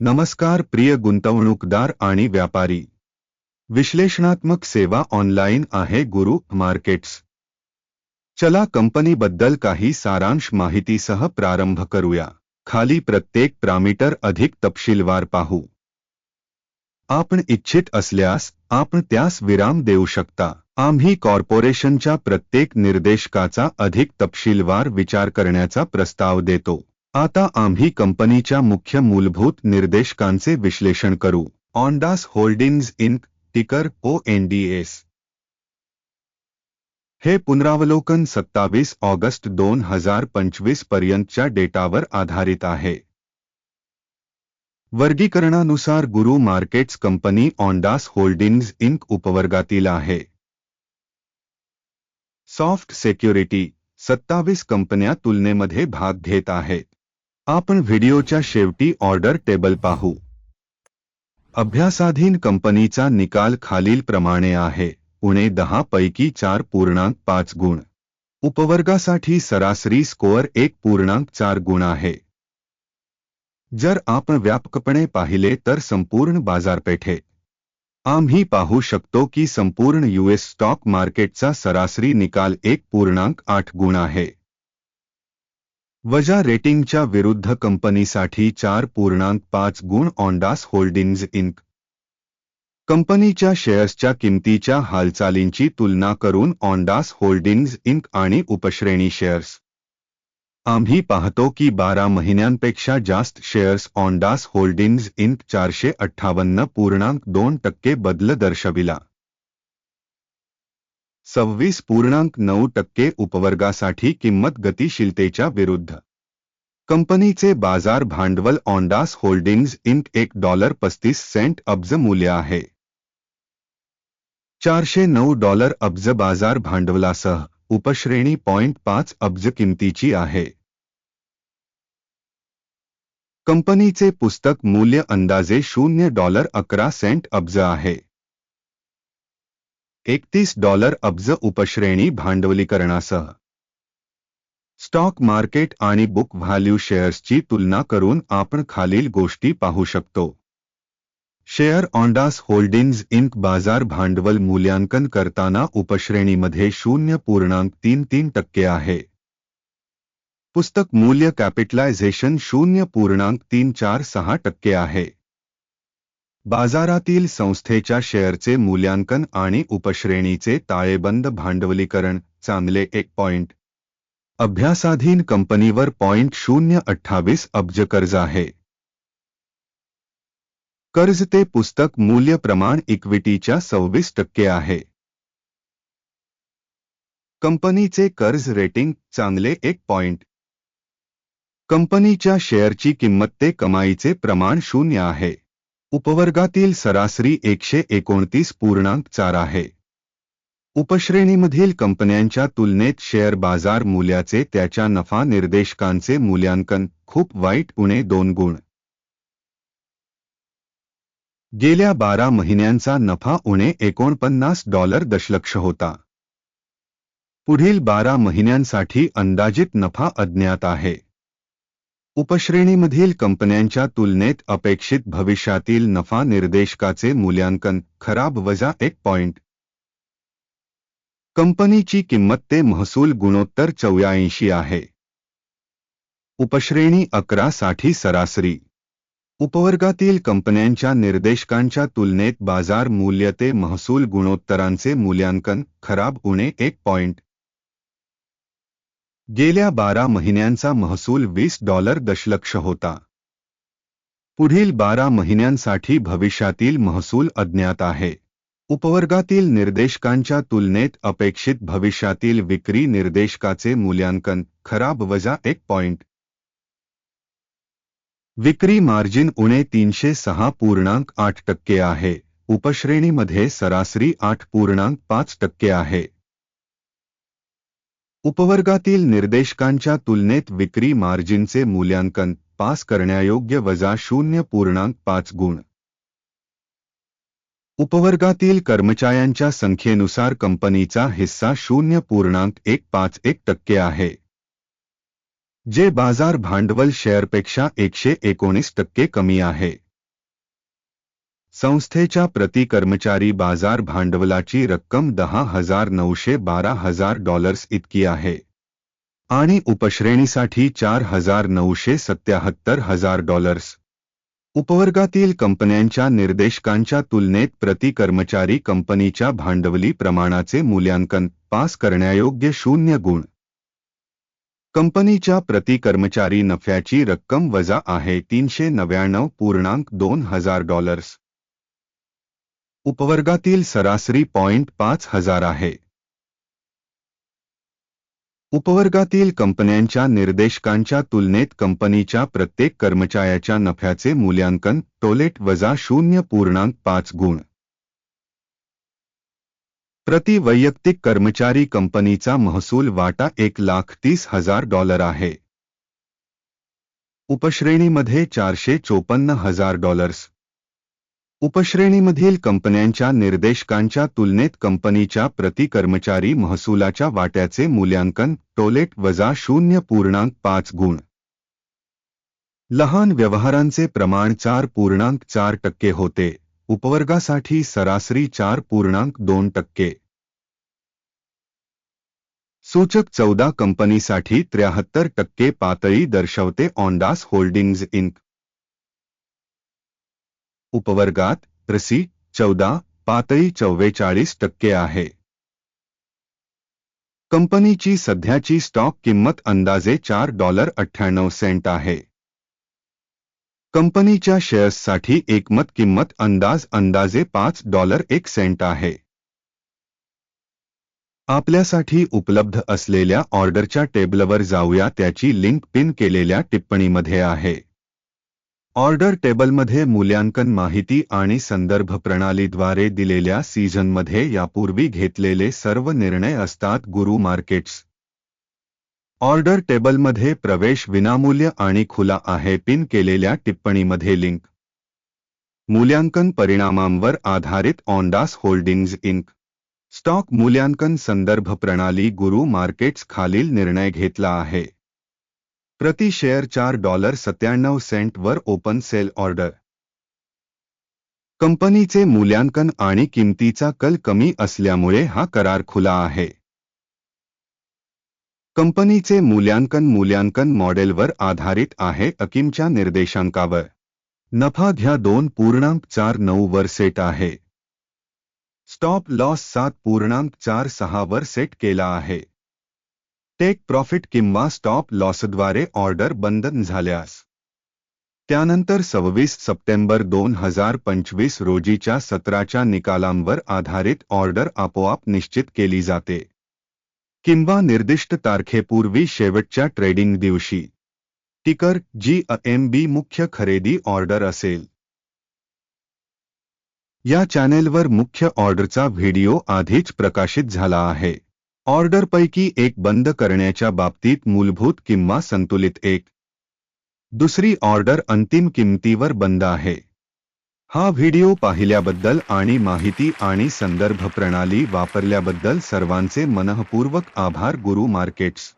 नमस्कार प्रिय गुंतवणूकदार आणि व्यापारी. विश्लेषणात्मक सेवा ऑनलाईन आहे गुरु मार्केट्स. चला कंपनीबद्दल काही सारांश माहितीसह प्रारंभ करूया. खाली प्रत्येक प्रामीटर अधिक तपशीलवार पाहू. आपण इच्छित असल्यास आपण त्यास विराम देऊ शकता. आम्ही कॉर्पोरेशनच्या प्रत्येक निर्देशकाचा अधिक तपशीलवार विचार करण्याचा प्रस्ताव देतो. आता आम्ही कंपनीच्या मुख्य मूलभूत निर्देशकांचे विश्लेषण करू. ऑनडास होल्डिंग्ज इंक टिकर ओ एन डी एस. हे पुनरावलोकन सत्तावीस ऑगस्ट दोन हजार पंचवीस पर्यंतच्या डेटावर आधारित आहे. वर्गीकरणानुसार गुरु markets company Ondas Holdings Inc उपवर्गातील आहे. सॉफ्ट सेक्युरिटी सत्तावीस कंपन्या तुलनेमध्ये भाग घेत आहेत. आपण व्हिडिओच्या शेवटी ऑर्डर टेबल पाहू. अभ्यासाधीन कंपनीचा निकाल खालीलप्रमाणे आहे. उणे दहा पैकी चार पूर्णांक पाच गुण. उपवर्गासाठी सरासरी स्कोअर एक पूर्णांक चार गुण आहे. जर आपण व्यापकपणे पाहिले तर संपूर्ण बाजारपेठे. आम्ही पाहू शकतो की संपूर्ण यूएस स्टॉक मार्केटचा सरासरी निकाल एक पूर्णांक आठ गुण आहे. वजा रेटिंगच्या विरुद्ध कंपनीसाठी चार पूर्णांक पाच गुण ऑन्डास होल्डिंग्ज इंक. कंपनीच्या शेअर्सच्या किमतीच्या हालचालींची तुलना करून ऑन्डास होल्डिंग्ज इंक आणि उपश्रेणी शेअर्स. आम्ही पाहतो की बारा महिन्यांपेक्षा जास्त शेअर्स ऑन्डास होल्डिंग्ज इंक चारशे अठ्ठावन्न पूर्णांक दोन टक्के बदल दर्शविला. सव्वीस पूर्णांक नऊ टक्के उपवर्गासाठी किंमत गतिशीलतेच्या विरुद्ध. कंपनीचे बाज़ार भांडवल ऑन्डास होल्डिंग्ज इंक एक डॉलर पस्तीस सेंट अब्ज मूल्य आहे. चारशे नऊ डॉलर अब्ज बाज़ार भांडवलासह उपश्रेणी पॉइंट पाच अब्ज किमतीची आहे. कंपनीचे पुस्तक मूल्य अंदाजे शून्य डॉलर अकरा सेंट अब्ज आहे. एकतीस डॉलर अब्ज उपश्रेणी भांडवलीकरणासह. स्टॉक मार्केट आणि बुक व्हॅल्यू शेअर्सची तुलना करून आपण खालील गोष्टी पाहू शकतो. शेअर ऑन्डास होल्डिंग्ज इंक बाजार भांडवल मूल्यांकन करताना उपश्रेणीमध्ये शून्य पूर्णांक तीन तीन टक्के आहे. पुस्तक मूल्य कॅपिटलायझेशन शून्य पूर्णांक तीन चार सहा टक्के आहे. बाजारातील संस्थेच्या शेअरचे मूल्यांकन आणि उपश्रेणीचे ताळेबंद भांडवलीकरण चांगले एक पॉइंट. अभ्यासाधीन कंपनीवर पॉइंट शून्य अठ्ठावीस अब्ज कर्ज आहे. कर्ज ते पुस्तक मूल्य प्रमाण इक्विटीच्या सव्वीस टक्के आहे. कंपनीचे कर्ज रेटिंग चांगले एक पॉइंट. कंपनीच्या शेअरची किंमत ते कमाईचे प्रमाण शून्य आहे. उपवर्गातील सरासरी एकशे एकोणतीस पूर्णांक चार आहे. उपश्रेणीमधील कंपन्यांच्या तुलनेत शेअर बाजार मूल्याचे त्याच्या नफा निर्देशकांचे मूल्यांकन खूप वाईट उणे दोन गुण. गेल्या बारा महिन्यांचा नफा उणे एकोणपन्नास डॉलर दशलक्ष होता. पुढील बारा महिन्यांसाठी अंदाजित नफा अज्ञात आहे. उपश्रेणीमधील कंपन्यांच्या तुलनेत अपेक्षित भविष्यातील नफा निर्देशकाचे मूल्यांकन खराब वजा एक पॉइंट. कंपनीची किंमत ते महसूल गुणोत्तर चौऱ्याऐंशी आहे. उपश्रेणी अकरा साठी सरासरी. उपवर्गातील कंपन्यांच्या निर्देशकांच्या तुलनेत बाजार मूल्य ते महसूल गुणोत्तरांचे मूल्यांकन खराब उणे एक पॉइंट. गेल्या बारा महिन्यांचा महसूल वीस डॉलर दशलक्ष होता. पुढील बारा महिन्यांसाठी भविष्यातील महसूल अज्ञात आहे. उपवर्गातील निर्देशकांच्या तुलनेत अपेक्षित भविष्यातील विक्री निर्देशकाचे मूल्यांकन खराब वजा एक पॉइंट. विक्री मार्जिन उणे तीनशे सहा पूर्णांक आठ टक्के आहे. उपश्रेणीमध्ये सरासरी आठ पूर्णांक पाच टक्के आहे. उपवर्गातील निर्देशकांच्या तुलनेत विक्री मार्जिनचे मूल्यांकन पास करण्यायोग्य वजा शून्य पूर्णांक पाच गुण. उपवर्गातील कर्मचाऱ्यांच्या संख्येनुसार कंपनीचा हिस्सा शून्य पूर्णांक एक पाच एक टक्के आहे. जे बाज़ार भांडवल शेअरपेक्षा एकशे एकोणीस टक्के कमी आहे. संस्थेच्या प्रति कर्मचारी बाजार भांडवलाची रक्कम दहा हजार नऊशे बारा हजार डॉलर्स इतकी आहे. आणि उपश्रेणीसाठी चार हजार नऊशे सत्याहत्तर हजार डॉलर्स उपवर्गातील कंपन्यांच्या निर्देशकांच्या तुलनेत प्रति कर्मचारी कंपनीच्या भांडवली प्रमाणाचे मूल्यांकन पास करण्यायोग्य शून्य गुण. कंपनीच्या प्रति कर्मचारी नफ्याची रक्कम वजा आहे तीनशे नव्याण्णव पूर्णांक दोन हजार डॉलर्स उपवर्गातील सरासरी पॉइंट पाच हज़ार आहे. उपवर्गातील कंपन्यांच्या निर्देशकांच्या तुलनेत कंपनीच्या प्रत्येक कर्मचाऱ्याच्या नफ्याचे मूल्यांकन टोलेट वजा शून्य पूर्णांक पाच गुण. प्रति वैयक्तिक कर्मचारी कंपनीचा महसूल वाटा एक लाख तीस हज़ार डॉलर आहे. उपश्रेणीमध्ये चारशे चोपन्न हज़ार डॉलर्स. उपश्रेणीमधील कंपन्यांच्या निर्देशकांच्या तुलनेत कंपनीच्या प्रति कर्मचारी महसुलाच्या वाट्याचे मूल्यांकन टोलेट वजा शून्य पूर्णांक पाच गुण. लहान व्यवहारांचे प्रमाण चार पूर्णांक चार टक्के होते. उपवर्गासाठी सरासरी चार पूर्णांक दोन टक्के. सूचक चौदा कंपनीसाठी त्र्याहत्तर टक्के पातळी दर्शवते ऑन्डास होल्डिंग्ज इंक. उपवर्गात रसी चौदा, पातळी चव्वेचाळीस टक्के आहे. कंपनीची सध्याची स्टॉक किंमत अंदाजे चार डॉलर अठ्ठ्याण्णव सेंट आहे. कंपनीच्या शेअर्ससाठी एकमत किंमत अंदाज अंदाजे पाच डॉलर एक सेंट आहे. आपल्यासाठी उपलब्ध असलेल्या ऑर्डरच्या टेबलवर जाऊया त्याची लिंक पिन केलेल्या टिप्पणीमध्ये आहे. ऑर्डर टेबल टेबलमध्ये मूल्यांकन माहिती आणि संदर्भ प्रणालीद्वारे दिलेल्या सीझनमध्ये यापूर्वी घेतलेले सर्व निर्णय असतात गुरु मार्केट्स. ऑर्डर टेबलमध्ये प्रवेश विनामूल्य आणि खुला आहे, पिन केलेल्या टिप्पणीमध्ये लिंक. मूल्यांकन परिणामांवर आधारित ऑन्डास होल्डिंग्ज इंक. स्टॉक मूल्यांकन संदर्भ प्रणाली गुरु मार्केट्स खालील निर्णय घेतला आहे. प्रति शेअर चार डॉलर सत्त्याण्णव सेंट वर ओपन सेल ऑर्डर. कंपनीचे मूल्यांकन आणि किंमतीचा कल कमी असल्यामुळे हा करार खुला आहे. कंपनीचे मूल्यांकन मूल्यांकन मॉडेलवर आधारित आहे अकिमच्या निर्देशांकावर. नफा घ्या दोन पूर्णांक चार नऊ वर सेट आहे. स्टॉप लॉस सात पूर्णांक चार सहा वर सेट केला आहे. टेक प्रॉफिट किंवा स्टॉप लॉसद्वारे ऑर्डर बंद झाल्यास. त्यानंतर सव्वीस सप्टेंबर दोन हज़ार पंचवीस रोजीच्या सत्राच्या निकालांवर आधारित ऑर्डर आपोआप निश्चित केली जाते. किंवा निर्दिष्ट तारखेपूर्वी शेवटच्या ट्रेडिंग दिवशी. टिकर, जी एम बी मुख्य खरेदी ऑर्डर असेल. या चॅनेलवर मुख्य ऑर्डरचा व्हिडिओ आधीच प्रकाशित झाला आहे. ऑर्डरपैकी एक बंद करण्याच्या बाबतीत मूलभूत किंवा संतुलित एक. दुसरी ऑर्डर अंतिम किंमतीवर बंद आहे. हा व्हिडिओ पाहिल्याबद्दल आणि माहिती आणि संदर्भ प्रणाली वापरल्याबद्दल सर्वांचे मनःपूर्वक आभार गुरु मार्केट्स.